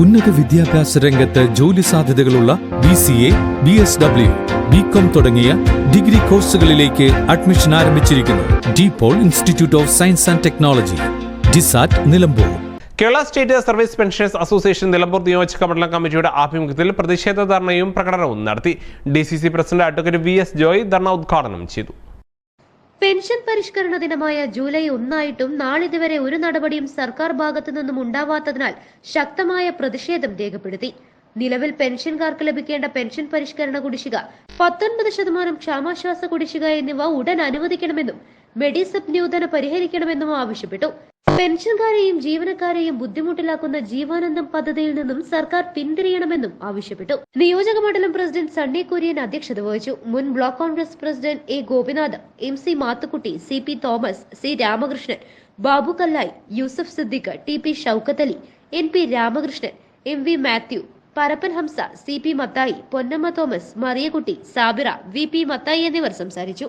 ഉന്നത വിദ്യാഭ്യാസ രംഗത്ത് ജോലി സാധ്യതകളുള്ള B C A B S W B com തുടങ്ങിയ ഡിഗ്രി കോഴ്സുകളിലേക്ക് അഡ്മിഷൻ ആരംഭിച്ചിരിക്കുന്നു. De Paul Institute of Science and Technology DiSAT Nilambur. Kerala state service pensioners association Nilambur നിയോജക മണ്ഡലം കമ്മിറ്റിയുടെ ആഭിമുഖ്യത്തിൽ പ്രതിഷേധ ധർണയും പ്രകടനവും നടത്തി. D C C president advocate V S Joy ധർണ ഉദ്ഘാടനം ചെയ്തു. പെൻഷൻ പരിഷ്കരണ ദിനമായ ജൂലൈ ഒന്നായിട്ടും നാളിതുവരെ ഒരു നടപടിയും സർക്കാർ ഭാഗത്തു നിന്നും ഉണ്ടാവാത്തതിനാൽ ശക്തമായ പ്രതിഷേധം രേഖപ്പെടുത്തി. നിലവിൽ പെൻഷൻകാർക്ക് ലഭിക്കേണ്ട പെൻഷൻ പരിഷ്കരണ കുടിശ്ശിക പത്തൊൻപത് ശതമാനം ക്ഷാമാശ്വാസ കുടിശ്ശിക എന്നിവ ഉടൻ അനുവദിക്കണമെന്നും മെഡിസബ് ന്യൂതന പരിഹരിക്കണമെന്നും ആവശ്യപ്പെട്ടു. പെൻഷൻകാരെയും ജീവനക്കാരെയും ബുദ്ധിമുട്ടിലാക്കുന്ന ജീവാനന്ദം പദ്ധതിയിൽ നിന്നും സർക്കാർ പിന്തിരിയണമെന്നും ആവശ്യപ്പെട്ടു. നിയോജക മണ്ഡലം പ്രസിഡന്റ് സണ്ണി കുര്യൻ അധ്യക്ഷത വഹിച്ചു. മുൻ block Congress president A Gopinath M C Mathukutty C P Thomas C Ramakrishnan Babu Kallayi Yusuf Siddique T P Shoukath Ali N P Ramakrishnan M V Mathew Parappan Hamsa C P Mathai Ponnamma Thomas Mariyakutty Sabira V P Mathai എന്നിവർ സംസാരിച്ചു.